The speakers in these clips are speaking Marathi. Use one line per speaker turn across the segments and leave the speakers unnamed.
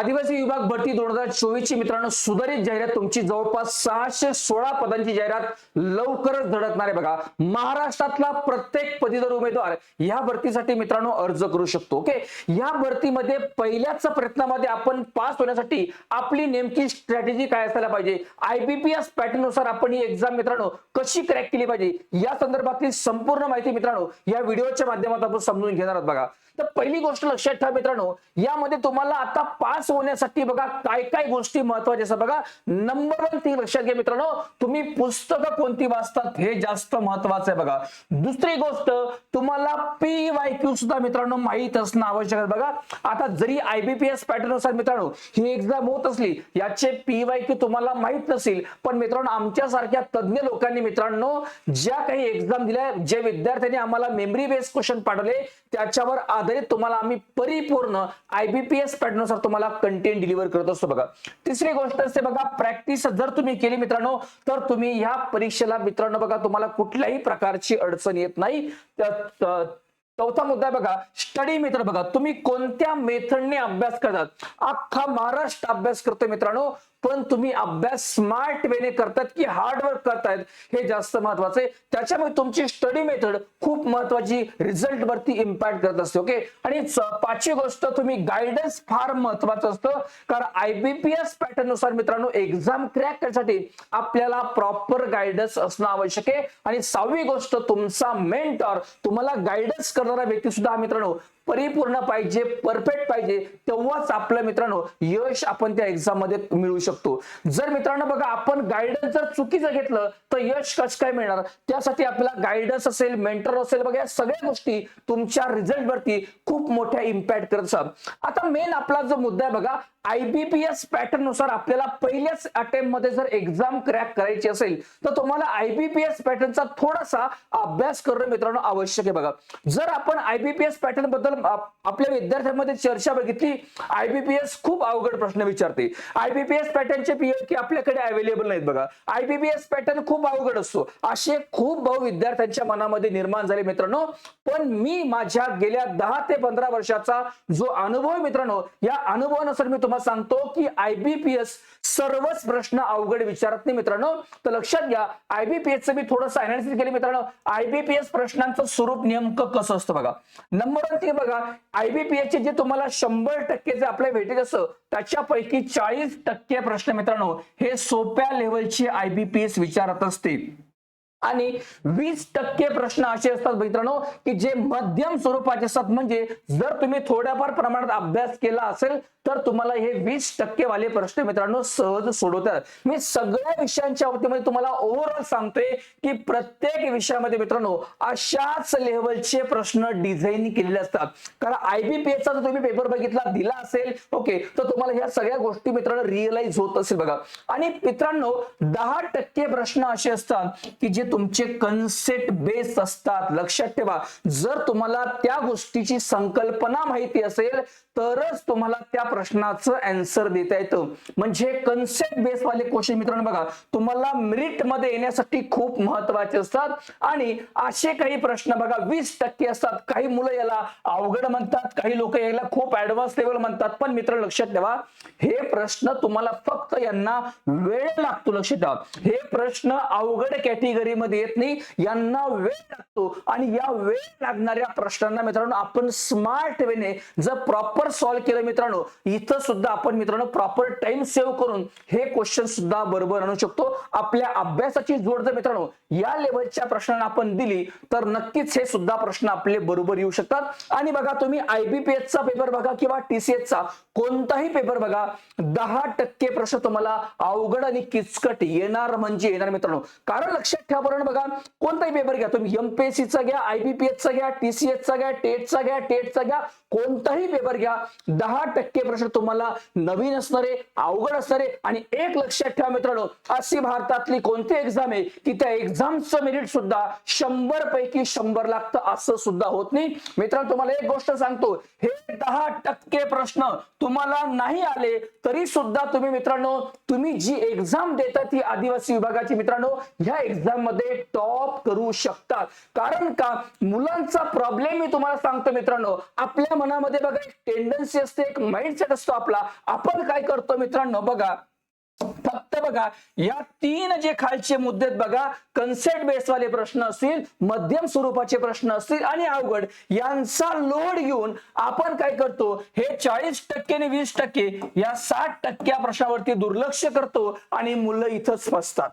आदिवासी विभाग भरती दोन हजार चोवीस ची मित्रांनो सुधारित जाहिरात तुमची. जवळपास सहाशे सोळा पदांची जाहिरात लवकरच धडकणार आहे बघा. महाराष्ट्रातला प्रत्येक पदवीधर उमेदवार या भरतीसाठी मित्रांनो अर्ज करू शकतो ओके? या भरतीमध्ये पहिल्याच प्रयत्नामध्ये आपण पास होण्यासाठी आपली नेमकी स्ट्रॅटेजी काय असायला पाहिजे? आयबीपीएस पॅटर्ननुसार आपण ही एक्झाम मित्रांनो कशी क्रॅक केली पाहिजे? या संदर्भातली संपूर्ण माहिती मित्रांनो या व्हिडिओच्या माध्यमात आपण समजून घेणार आहोत बघा. तर पहिली गोष्ट लक्षात ठेवा मित्रांनो यामध्ये तुम्हाला आता पास होण्यासाठी बघा काय काय गोष्टी महत्त्वाच्या असतात. बघा नंबर वन ती लक्षात घ्या मित्रांनो तुम्ही पुस्तकं कोणती वाचतात हे जास्त महत्वाचं आहे बघा. दुसरी गोष्ट तुम्हाला पी वाय क्यू सुद्धा मित्रांनो माहीत असणं आवश्यक आहे बघा. आता जरी आयबीपीएस पॅटर्ननुसार मित्रांनो ही एक्झाम होत असली याचे पी वाय क्यू तुम्हाला माहीत नसेल पण मित्रांनो आमच्यासारख्या तज्ज्ञ लोकांनी मित्रांनो ज्या काही एक्झाम दिल्या जे विद्यार्थ्यांनी आम्हाला मेमरी बेस्ड क्वेश्चन पाठवले त्याच्यावर आधारित तुम्हाला आम्ही परिपूर्ण आयबीपीएस पॅटर्नुसार तुम्हाला कंटेंट डिलिव्हर करत असतो बघा. तिसरी गोष्ट असते बघा प्रॅक्टिस जर तुम्ही केली मित्रांनो तर तुम्ही या परीक्षेला मित्रांनो बघा तुम्हाला कुठल्याही प्रकारची अडचण येत नाही. चौथा मुद्दा बघा स्टडी मित्र बघा. तुम्ही कोणत्या मेथडने अभ्यास करतात? अख्खा महाराष्ट्र अभ्यास करतोय मित्रांनो. पण तुम्ही अभ्यास स्मार्ट वेने करतात की हार्डवर्क करतायत हे जास्त महत्वाचं आहे. त्याच्यामुळे तुमची स्टडी मेथड खूप महत्वाची रिझल्ट वरती इम्पॅक्ट करत असते ओके आणि पाचवी गोष्ट तुम्ही गायडन्स फार महत्वाचं असतं. कारण आयबीपीएस पॅटर्ननुसार मित्रांनो एक्झाम क्रॅक करण्यासाठी आपल्याला प्रॉपर गायडन्स असणं आवश्यक आहे. आणि सहावी गोष्ट तुमचा मेंटॉर तुम्हाला गायडन्स करणारा व्यक्ती सुद्धा मित्रांनो परिपूर्ण पाहिजे परफेक्ट पाहिजे तेव्हाच आपलं मित्रांनो यश आपण त्या एक्झाममध्ये मिळवू शकतो. जर मित्रांनो बघा आपण गायडन्स जर चुकीचं घेतलं तर यश कसं काय मिळणार? त्यासाठी आपल्याला गायडन्स असेल मेंटर असेल बघा या सगळ्या गोष्टी तुमच्या रिझल्ट वरती खूप मोठ्या इम्पॅक्ट करत असतात. आता मेन आपला जो मुद्दा आहे बघा आयबीपीएस पॅटर्ननुसार आपल्याला पहिल्याच अटेम्प्टमध्ये जर एक्झाम क्रॅक करायची असेल तर तुम्हाला आयबीपीएस पॅटर्नचा थोडासा अभ्यास करणं मित्रांनो आवश्यक आहे बघा. जर आपण आयबीपीएस पॅटर्नबद्दल आपल्या विद्यार्थ्यांमध्ये चर्चा बघितली आयबीपीएस खूप अवघड प्रश्न विचारते. आयबीपीएस पॅटर्नचे पीएल आपल्याकडे अवेलेबल नाहीत बघा. आयबीपीएस पॅटर्न खूप अवघड असतो. असे खूप भाऊ विद्यार्थ्यांच्या मनामध्ये निर्माण झाले मित्रांनो. पण मी माझ्या गेल्या दहा ते पंधरा वर्षाचा जो अनुभव मित्रांनो या अनुभवानुसार मी तुम्हाला सांगतो की आयबीपीएस सर्वच प्रश्न अवघड विचारत नाही मित्रांनो. तर लक्षात घ्या आयबीपीएस मी थोडंसं अनालिसिस केले मित्रांनो. आयबीपीएस प्रश्नांचं स्वरूप नेमकं कसं असतं बघा. नंबर वन ते बघा आयबीपीएस चे जे तुम्हाला शंभर टक्के जे आपल्या भेटीत असतं त्याच्यापैकी चाळीस टक्के प्रश्न मित्रांनो हे सोप्या लेवलचे आयबीपीएस विचारत असते आणि वीस टक्के प्रश्न असे असतात मित्रांनो की जे मध्यम स्वरूपाचे असतात. म्हणजे जर तुम्ही थोड्याफार प्रमाणात अभ्यास केला असेल तर तुम्हाला हे वीस टक्के वाले प्रश्न मित्रांनो सहज सोडवतात. मी सगळ्या विषयांच्या बाबतीमध्ये तुम्हाला ओव्हरऑल सांगतोय की प्रत्येक विषयामध्ये मित्रांनो अशाच लेवलचे प्रश्न डिझाईन केलेले असतात. कारण आयबीपीएस चा जर तुम्ही पेपर बघितला दिला असेल ओके तर तुम्हाला ह्या सगळ्या गोष्टी मित्रांनो रिअलाइज होत असेल बघा. आणि मित्रांनो दहा टक्के प्रश्न असे असतात की जे तुमचे कन्सेप्ट बेस असतात. लक्षात ठेवा. जर तुम्हाला त्या गोष्टीची संकल्पना माहिती असेल तरच तुम्हाला त्या प्रश्नाचं अँसर देता येतं. म्हणजे कन्सेप्ट बेस वाले क्वेश्चन मित्रांनो बघा तुम्हाला मेरिटमध्ये येण्यासाठी खूप महत्त्वाचे असतात. आणि असे काही प्रश्न बघा वीस टक्के असतात. काही मुलं याला अवघड म्हणतात काही लोक याला खूप ऍडव्हान्स लेवल म्हणतात. पण मित्र लक्षात ठेवा. हे प्रश्न तुम्हाला फक्त यांना वेळ लागतो लक्षात ठेवा. हे प्रश्न अवघड कॅटेगरी मध्ये येत नाही. यांना वेळ लागतो. आणि या वेळ लागणाऱ्या प्रश्नांना मित्रांनो आपण स्मार्ट वेने जर प्रॉपर सॉल्व्ह केलं मित्रांनो इथं सुद्धा आपण मित्रांनो प्रॉपर टाइम सेव्ह करून हे क्वेश्चन सुद्धा बरोबर आणू शकतो. आपल्या अभ्यासाची जोड जर मित्रांनो या लेवलच्या प्रश्नांना आपण दिली तर नक्कीच हे सुद्धा प्रश्न आपले बरोबर येऊ शकतात. आणि बघा तुम्ही आयबीपीएस चा पेपर बघा किंवा टीसीएस चा कोणताही पेपर बघा दहा टक्के प्रश्न तुम्हाला अवघड आणि किचकट येणार म्हणजे येणार मित्रांनो. कारण लक्षात ठेवा बरोबर बघा. कोणताही पेपर घ्या. तुम्ही एमपीएससी चा घ्या आयबीपीएस चा घ्या टीसीएसचा घ्या टेटचा घ्या टेटचा घ्या. कोणताही पेपर घ्या. दहा टक्के प्रश्न तुम्हाला नवीन असणारे अवघड असणारे आणि एक लक्षात ठेवा मित्रांनो अशी भारतातली कोणती एक्झाम आहे की त्या एक्झामचं मेरिट सुद्धा शंभर पैकी शंभर लागतं असं सुद्धा होत नाही. मित्रांनो तुम्हाला एक गोष्ट सांगतो. हे दहा टक्के प्रश्न तुम्हाला नाही आले तरी सुद्धा तुम्ही मित्रांनो तुम्ही जी एक्झाम देता ती आदिवासी विभागाची मित्रांनो ह्या एक्झाममध्ये टॉप करू शकतात. कारण का? मुलांचा प्रॉब्लेम मी तुम्हाला सांगतो मित्रांनो. आपल्या मनामध्ये बघा एक टेंडन्सी असते एक माइंडसेट असतो आपला. आपण काय करतो मित्रांनो? बघा फक्त बघा या तीन जे खालचे मुद्दे बघा कन्सेप्ट बेसवाले प्रश्न असतील मध्यम स्वरूपाचे प्रश्न असतील आणि अवघड यांचा लोड घेऊन आपण काय करतो? हे चाळीस टक्के आणि वीस टक्के या साठ टक्क्या प्रश्नावरती दुर्लक्ष करतो आणि मुलं इथंच फसतात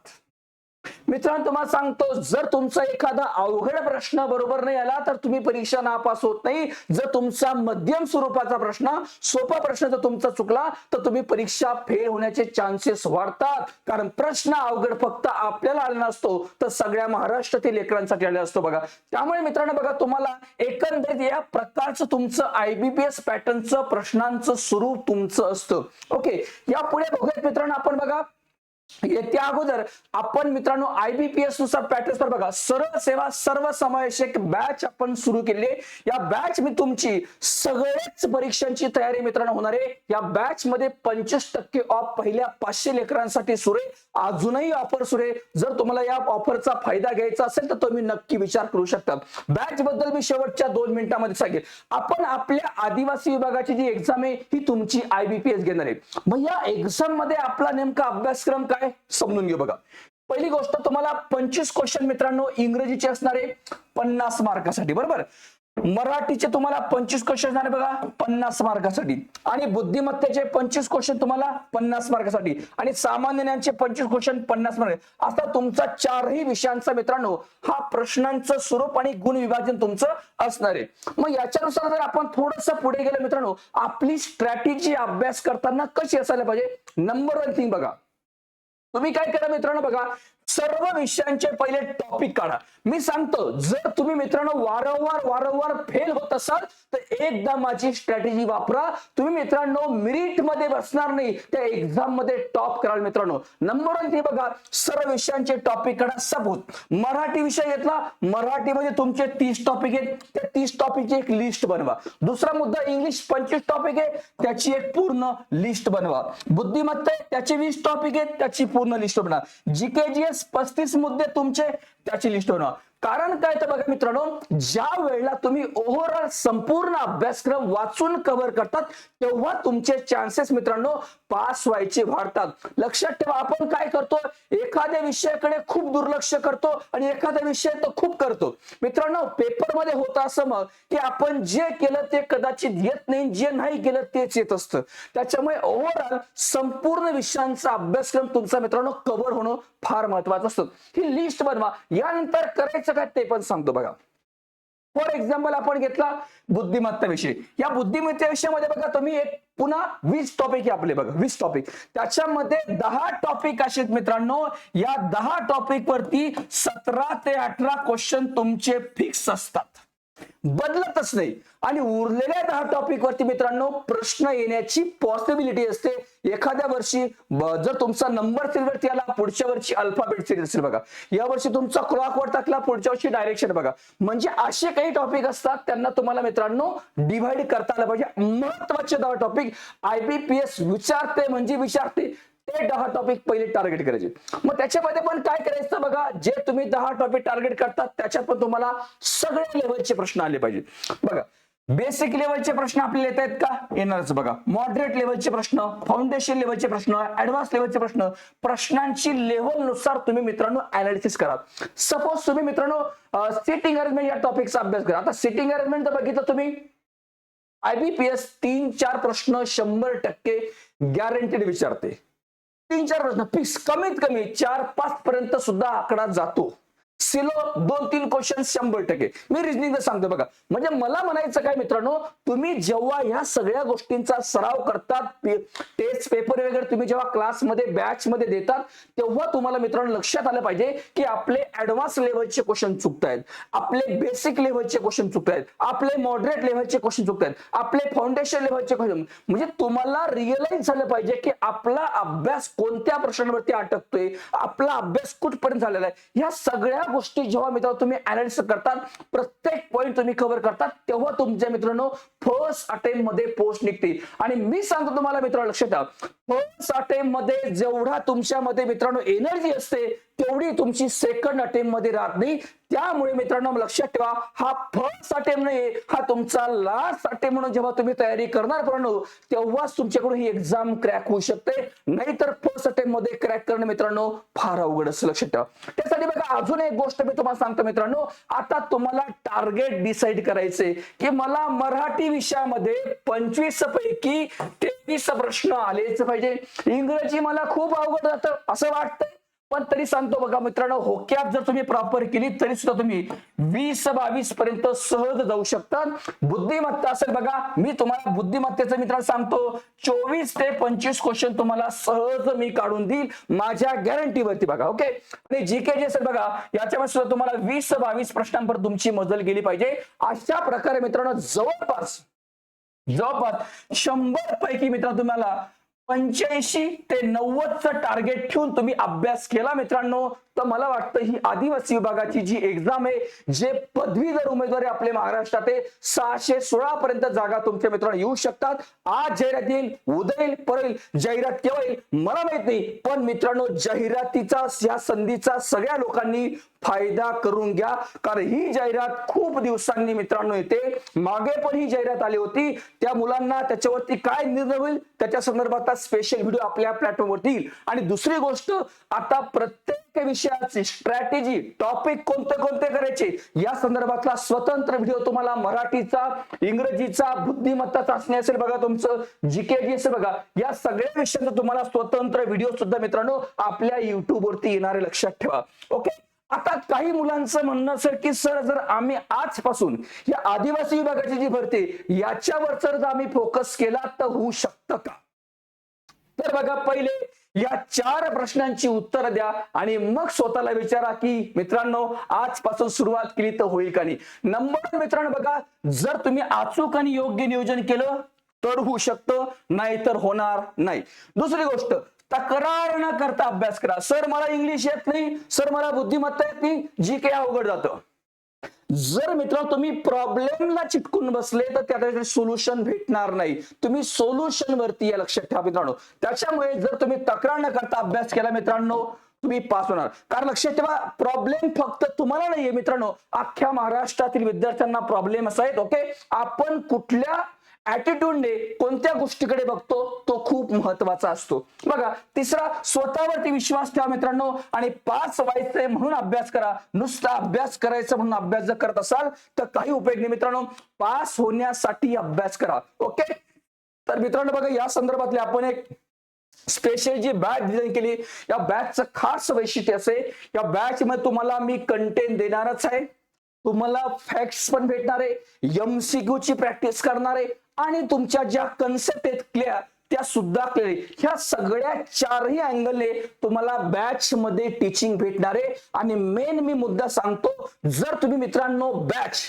मित्रांनो तुम्हाला सांगतो जर तुमचा एखादा अवघड प्रश्न बरोबर नाही आला तर तुम्ही परीक्षा नापास होत नाही. जर तुमचा मध्यम स्वरूपाचा प्रश्न सोपा प्रश्न जर तुमचा चुकला तर तुम्ही परीक्षा फेल होण्याचे चान्सेस वाढतात. कारण प्रश्न अवघड फक्त आपल्याला आला नसतो तर सगळ्या महाराष्ट्रातील लेकरांसाठी आलेला असतो बघा. त्यामुळे मित्रांनो बघा तुम्हाला एकंदरीत या प्रकारचं तुमचं आयबीपीएस पॅटर्नचं प्रश्नांचं स्वरूप तुमचं असतं. ओके या पुढे बघूयात मित्रांनो आपण बघा. म्हणजे त्या अगोदर आपण मित्रांनो आयबीपीएसनुसार पॅटर्न पर बघा. सरळ सेवा सर्व समावेशक बॅच आपण सुरू केली. या बॅच मी तुमची सगळेच परीक्षांची तयारी मित्रांनो होणार आहे. या बॅच मध्ये पंचवीस टक्के ऑफ पहिल्या पाचशे लेकरांसाठी सुरू आहे. अजूनही ऑफर सुरू आहे. जर तुम्हाला या ऑफरचा फायदा घ्यायचा असेल तर तुम्ही नक्की विचार करू शकता. बॅच बद्दल मी शेवटच्या दोन मिनिटांमध्ये सांगेल. आपण आपल्या आदिवासी विभागाची जी एक्झाम आहे ही तुमची आयबीपीएस घेणार आहे. मग या एक्झाममध्ये आपला नेमका अभ्यासक्रम काय? समजून घेऊ बघा. पहिली गोष्ट तुम्हाला पंचवीस क्वेश्चन मित्रांनो इंग्रजीचे असणारे पन्नास मार्कासाठी बरोबर? मराठीचे तुम्हाला पंचवीस क्वेश्चन असणार बघा पन्नास मार्कासाठी. आणि बुद्धिमत्तेचे पंचवीस क्वेश्चन तुम्हाला पन्नास मार्कासाठी. आणि सामान्य ज्ञानचे पंचवीस क्वेश्चन पन्नास मार्क. असा तुमचा चारही विषयांचा मित्रांनो हा प्रश्नांचं स्वरूप आणि गुण विभाजन तुमचं असणार आहे. मग याच्यानुसार जर आपण थोडस पुढे गेलं मित्रांनो आपली स्ट्रॅटेजी अभ्यास करताना कशी असायला पाहिजे? नंबर वन थिंग बघा. तुम्ही काय करा मित्रांनो बघा सर्व विषयांचे पहिले टॉपिक काढा. मी सांगतो जर तुम्ही मित्रांनो वारंवार वारंवार फेल होत असाल तर एकदा माझी स्ट्रॅटेजी वापरा. तुम्ही मित्रांनो मिरिटमध्ये बसणार नाही त्या एक्झाममध्ये टॉप कराल मित्रांनो. नंबर वन ते बघा सर्व विषयांचे टॉपिक काढा सबूत. मराठी विषय घेतला मराठीमध्ये तुमचे तीस टॉपिक आहेत त्या तीस टॉपिकची एक लिस्ट बनवा. दुसरा मुद्दा इंग्लिश पंचवीस टॉपिक आहे त्याची एक पूर्ण लिस्ट बनवा. बुद्धिमत्ता आहे, त्याचे वीस टॉपिक आहेत त्याची पूर्ण लिस्ट बनवा. जीके पस्तीस पस्तीस मुद्दे तुमचे त्याची लिस्ट होणं कारण काय तर बघा मित्रांनो ज्या वेळेला तुम्ही ओव्हरऑल संपूर्ण अभ्यासक्रम वाचून कव्हर करतात तेव्हा तुमचे चान्सेस मित्रांनो पास व्हायचे वाढतात लक्षात ठेवा आपण काय करतो एखाद्या विषयाकडे खूप दुर्लक्ष करतो आणि एखादा विषय तो खूप करतो. मित्रांनो पेपरमध्ये होतं असं मग की आपण जे केलं ते कदाचित येत नाही जे नाही केलं तेच येत असतं. त्याच्यामुळे ओव्हरऑल संपूर्ण विषयांचा अभ्यासक्रम तुमचा मित्रांनो कव्हर होणं फार महत्वाचं असतं. ही लिस्ट बनवा. यानंतर करायचं काय ते पण सांगतो बघा. फॉर एक्झाम्पल आपण घेतला बुद्धिमत्ता विषय. या बुद्धिमत्ता विषयामध्ये बघा तुम्ही एक पुन्हा वीस टॉपिक आहे आपले बघा वीस टॉपिक त्याच्यामध्ये दहा टॉपिक असे मित्रांनो. या दहा टॉपिक वरती सतरा ते अठरा क्वेश्चन तुमचे फिक्स असतात. बदलतच नाही. आणि उरलेल्या दहा टॉपिक वरती मित्रांनो प्रश्न येण्याची पॉसिबिलिटी असते. एखाद्या वर्षी जर तुमचा नंबर सिल्वरती आला पुढच्या वर्षी अल्फाबेट सिरीज असेल बघा. या वर्षी तुमचा क्लॉक वर टाकला पुढच्या वर्षी डायरेक्शन बघा. म्हणजे असे काही टॉपिक असतात त्यांना तुम्हाला मित्रांनो डिव्हाइड करता आलं पाहिजे. महत्त्वाचे दहा टॉपिक आयबीपीएस विचारते म्हणजे विचारते. ते दहा टॉपिक पहिले टार्गेट करायचे. मग त्याच्यामध्ये पण काय करायचं बघा? जे तुम्ही दहा टॉपिक टार्गेट करतात त्याच्यात पण तुम्हाला सगळे लेवलचे प्रश्न आले पाहिजे. बघा बेसिक लेवलचे प्रश्न आपल्याला येत आहेत का? येणारच बघा. मॉडरेट लेवलचे प्रश्न फाउंडेशन लेवलचे प्रश्न ऍडव्हान्स लेवलचे प्रश्न प्रश्नांची लेवलनुसार तुम्ही मित्रांनो अनालिसिस करा. सपोज तुम्ही मित्रांनो सिटिंग अरेंजमेंट या टॉपिकचा अभ्यास करा. आता सिटिंग अरेंजमेंट तर बघितलं तुम्ही? आयबीपीएस तीन चार प्रश्न शंभर टक्के गॅरंटीड विचारते. तीन चार प्रश्न. फिक्स कमीत कमी चार पाच पर्यंत सुद्धा आकडा जातो. सिलो दोन तीन क्वेश्चन शंभर टक्के. मी रिजनिंग सांगतो बघा. म्हणजे मला म्हणायचं काय मित्रांनो तुम्ही जेव्हा ह्या सगळ्या गोष्टींचा सराव करतात टेस्ट पेपर वगैरे तुम्ही जेव्हा क्लासमध्ये बॅच मध्ये देतात तेव्हा तुम्हाला मित्रांनो लक्षात आलं पाहिजे की आपले ऍडव्हान्स लेव्हलचे क्वेश्चन चुकतायत. आपले बेसिक लेव्हलचे क्वेश्चन चुकतायत. आपले मॉडरेट लेव्हलचे क्वेश्चन चुकतायत. आपले फाउंडेशन लेव्हलचे क्वेश्चन म्हणजे तुम्हाला रिअलाइज झालं पाहिजे की आपला अभ्यास कोणत्या प्रश्नांवरती अटकतोय आपला अभ्यास कुठपर्यंत झालेला आहे. ह्या सगळ्या गोष्टी जेव्हा मित्र तुम्ही अनालिसिस करतात प्रत्येक पॉईंट तुम्ही कव्हर करतात तेव्हा तुमच्या मित्रांनो फर्स्ट अटेम्प्टमध्ये पोस्ट निघते आणि मी सांगतो तुम्हाला मित्र लक्षात ठेवा. फर्स्ट अटेम्प्टमध्ये जेवढा तुमच्यामध्ये मित्रांनो एनर्जी असते तेवढी तुमची सेकंड अटेम्प्टमध्ये राहत नाही. त्यामुळे मित्रांनो लक्षात ठेवा हा फर्स्ट अटेम्प्ट नाही हा तुमचा लास्ट अटेम्प्ट म्हणून जेव्हा तुम्ही तयारी करणार मित्रांनो तेव्हाच तुमच्याकडून ही एक्झाम क्रॅक होऊ शकते. नाहीतर फर्स्ट अटेम्प्टमध्ये क्रॅक करणं मित्रांनो फार अवघड असं लक्षात ठेवा. त्यासाठी बघा अजून एक गोष्ट मी तुम्हाला सांगतो मित्रांनो आता तुम्हाला टार्गेट डिसाईड करायचे की मला मराठी विषयामध्ये पंचवीस पैकी तेवीस प्रश्न आलेच पाहिजे. इंग्रजी मला खूप अवघड जातं असं वाटतंय. पण तरी सांगतो बघा मित्रांनो होक्यात जर तुम्ही प्रॉपर केली तरी सुद्धा तुम्ही वीस बावीस पर्यंत सहज जाऊ शकता. बुद्धिमत्ता असेल बघा मी तुम्हाला बुद्धिमत्तेचं मित्रांनो सांगतो चोवीस ते पंचवीस क्वेश्चन तुम्हाला सहज मी काढून देईल माझ्या गॅरंटीवरती बघा ओके आणि जी के जे असेल बघा याच्यामध्ये सुद्धा तुम्हाला वीस बावीस प्रश्नांवर तुमची मजल गेली पाहिजे. अशा प्रकारे मित्रांनो जवळपास जवळपास शंभर पैकी मित्रांनो तुम्हाला पंच्याऐंशी ते नव्वदचं टार्गेट ठेवून तुम्ही अभ्यास केला मित्रांनो. तर मला वाटतं ही आदिवासी विभागाची जी एक्झाम आहे जे पदवीधर उमेदवार आहे महाराष्ट्रात आहे सहाशे सोळा पर्यंत जागा तुमच्या मित्रांनो येऊ शकतात. आज जाहिरात येईल उद्या येईल परत जाहिरात केव्हा येईल मला माहीत नाही. पण मित्रांनो जाहिरातीचा या संधीचा सगळ्या लोकांनी फायदा करून घ्या. कारण ही जाहिरात खूप दिवसांनी मित्रांनो येते. मागे पण ही जाहिरात आली होती. त्या मुलांना त्याच्यावरती काय निर्णय होईल? त्याच्या संदर्भात स्पेशल व्हिडिओ आपल्या प्लॅटफॉर्मवरती येईल. आणि दुसरी गोष्ट आता प्रत्येक विषयाची स्ट्रॅटेजी टॉपिक कोणते कोणते करायचे? या संदर्भातला स्वतंत्र व्हिडिओ तुम्हाला मराठीचा इंग्रजीचा बुद्धिमत्ता चाचणी असेल बघा तुमचं. जीके असेल बघा. या सगळ्या विषयांचा तुम्हाला स्वतंत्र व्हिडिओ सुद्धा मित्रांनो आपल्या युट्यूबवरती येणारे लक्षात ठेवा. ओके आता काही मुलांचं म्हणणं असेल की सर जर आम्ही आजपासून या आदिवासी विभागाची जी भरती याच्यावर जर आम्ही फोकस केला तर होऊ शकतं का? तर बघा पहिले या चार प्रश्नांची उत्तर द्या आणि मग स्वतःला विचारा की मित्रांनो आजपासून सुरुवात केली तर होईल का नाही? नंबर मित्रांनो बघा जर तुम्ही अचूक आणि योग्य नियोजन केलं तर होऊ शकतं नाही तर होणार नाही. दुसरी गोष्ट तक्रार न करता अभ्यास करा. सर मला इंग्लिश येत नाही. सर मला बुद्धिमत्ता येत नाही. जी काही अवघड जातं. जर मित्रांनो तुम्ही प्रॉब्लेमला चिटकून बसले तर त्याला सोल्युशन भेटणार नाही. तुम्ही सोल्युशन वरती या लक्षात ठेवा मित्रांनो. त्याच्यामुळे जर तुम्ही तक्रार न करता अभ्यास केला मित्रांनो तुम्ही पास होणार. कारण लक्षात ठेवा प्रॉब्लेम फक्त तुम्हाला नाहीये मित्रांनो. अख्ख्या महाराष्ट्रातील विद्यार्थ्यांना प्रॉब्लेम असा आहेत ओके आपण कुठल्या ॲटिट्यूडने कोणत्या गोष्टीकडे बघतो तो खूप महत्त्वाचा असतो. बघा तिसरा स्वतःवरती विश्वास ठेवा मित्रांनो आणि पास व्हायचंय म्हणून अभ्यास करा. नुसता अभ्यास करायचा म्हणून अभ्यास जर करत असाल तर काही उपयोग नाही मित्रांनो. पास होण्यासाठी अभ्यास करा. ओके? तर मित्रांनो बघा या संदर्भातले आपण एक स्पेशल जी बॅच डिझाईन केली या बॅचचं खास वैशिष्ट्य असे या बॅच मध्ये तुम्हाला मी कंटेंट देणारच आहे. तुम्हाला फॅक्ट्स पण भेटणार आहे. एमसीक्यू ची प्रॅक्टिस करणार आहे. आणि तुमच्या ज्या कन्सेप्ट आहेत क्लिअर त्या सुद्धा क्लिअर ह्या सगळ्या चारही अँगलने तुम्हाला बॅच मध्ये टीचिंग भेटणार आहे. आणि मेन मी मुद्दा सांगतो जर तुम्ही मित्रांनो बॅच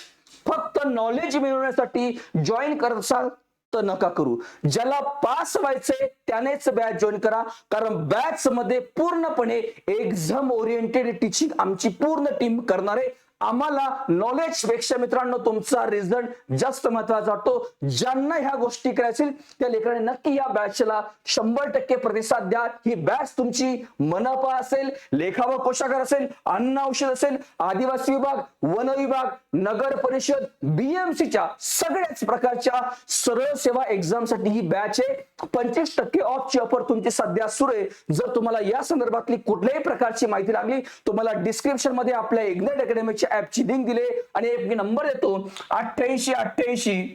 फक्त नॉलेज मिळवण्यासाठी जॉईन करत असाल तर नका करू. ज्याला पास व्हायचंय त्यानेच बॅच जॉईन करा. कारण बॅच मध्ये पूर्णपणे एक्झाम ओरिएंटेड टीचिंग आमची पूर्ण टीम करणार आहे. आम्हाला नॉलेजपेक्षा मित्रांनो तुमचा रिझल्ट जास्त महत्त्वाचा वाटतो. ज्यांना ह्या गोष्टी करायतील त्या लेकरांनी नक्की या बॅचला शंभर टक्के प्रतिसाद द्या. ही बॅच तुमची मनपा असेल लेखा व कोशागार असेल अन्न औषध असेल आदिवासी विभाग वन विभाग नगर परिषद बीएमसीच्या सगळ्याच प्रकारच्या सरळ सेवा एक्झामसाठी ही बॅच आहे. पंचवीस टक्के ऑफची ऑफर तुमची सध्या सुरू आहे. जर तुम्हाला या संदर्भातली कुठल्याही प्रकारची माहिती लागली तुम्हाला डिस्क्रिप्शनमध्ये आपल्या इग्नेट अकॅडमीच्या ऍपची लिंक दिले आणि एक नंबर देतो अठ्ठ्याऐंशी अठ्ठ्याऐंशी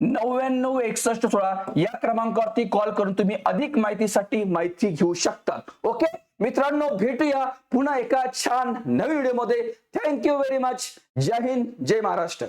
नव्याण्णव एकसष्ट सोळा या क्रमांकावरती कॉल करून तुम्ही अधिक माहितीसाठी माहिती घेऊ शकता. ओके मित्रांनो भेटूया पुन्हा एका छान नवीन व्हिडिओमध्ये थँक्यू व्हेरी मच जय हिंद जय महाराष्ट्र.